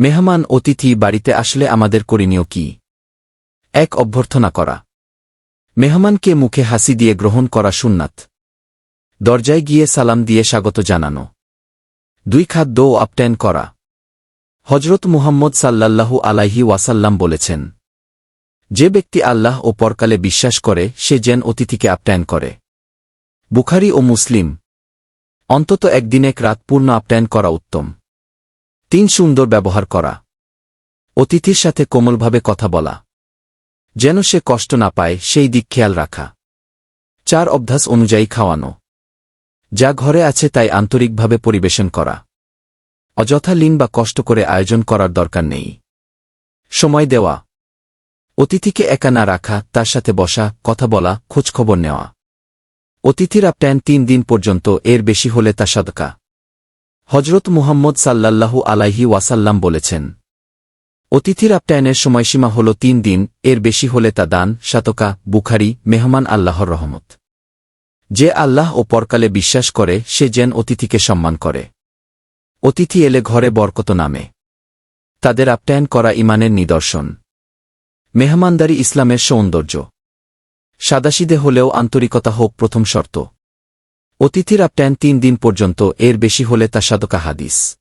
মেহমান অতিথি বাড়িতে আসলে আমাদের করণীয় কি? এক অভ্যর্থনা করা। মেহমানকে মুখে হাসি দিয়ে গ্রহণ করা সুন্নাত। দরজায় গিয়ে সালাম দিয়ে স্বাগত জানানো। দুই খাদ্য আপট্যান করা। হজরত মুহাম্মদ সাল্লাল্লাহু আলাইহি ওয়াসাল্লাম বলেছেন, যে ব্যক্তি আল্লাহ ও পরকালে বিশ্বাস করে, সে যেন অতিথিকে আপট্যান করে। বুখারি ও মুসলিম, অন্তত একদিনে এক রাত পূর্ণ আপট্যান করা উত্তম। তিন সুন্দর ব্যবহার করা। অতিথির সাথে কোমলভাবে কথা বলা। যেন সে কষ্ট না পায়, সেই দিক খেয়াল রাখা। চার অভ্যাস অনুযায়ী খাওয়ানো। যা ঘরে আছে তাই আন্তরিকভাবে পরিবেশন করা। অযথা লিন বা কষ্ট করে আয়োজন করার দরকার নেই। সময় দেওয়া। অতিথিকে একা না রাখা, তার সাথে বসা, কথা বলা, খোঁজখবর নেওয়া। অতিথির আপট্যান তিন দিন পর্যন্ত, এর বেশি হলে তা সদকা। হজরত মুহাম্মদ সাল্লাল্লাহু আলাইহি ওয়াসাল্লাম বলেছেন, অতিথির আপ্যায়নের সময়সীমা হল তিন দিন, এর বেশি হলে তা দান শাতকা বুখারি, মেহমান আল্লাহর রহমত। যে আল্লাহ ও পরকালে বিশ্বাস করে, সে যেন অতিথিকে সম্মান করে। অতিথি এলে ঘরে বরকত নামে। তাদের আপ্যায়ন করা ইমানের নিদর্শন। মেহমানদারি ইসলামের সৌন্দর্য। সাদাসিদে হলেও আন্তরিকতা হোক প্রথম শর্ত। অতিথির প্যান তিন দিন পর্যন্ত এর বেশি হলে তা সাদকা হাদিস।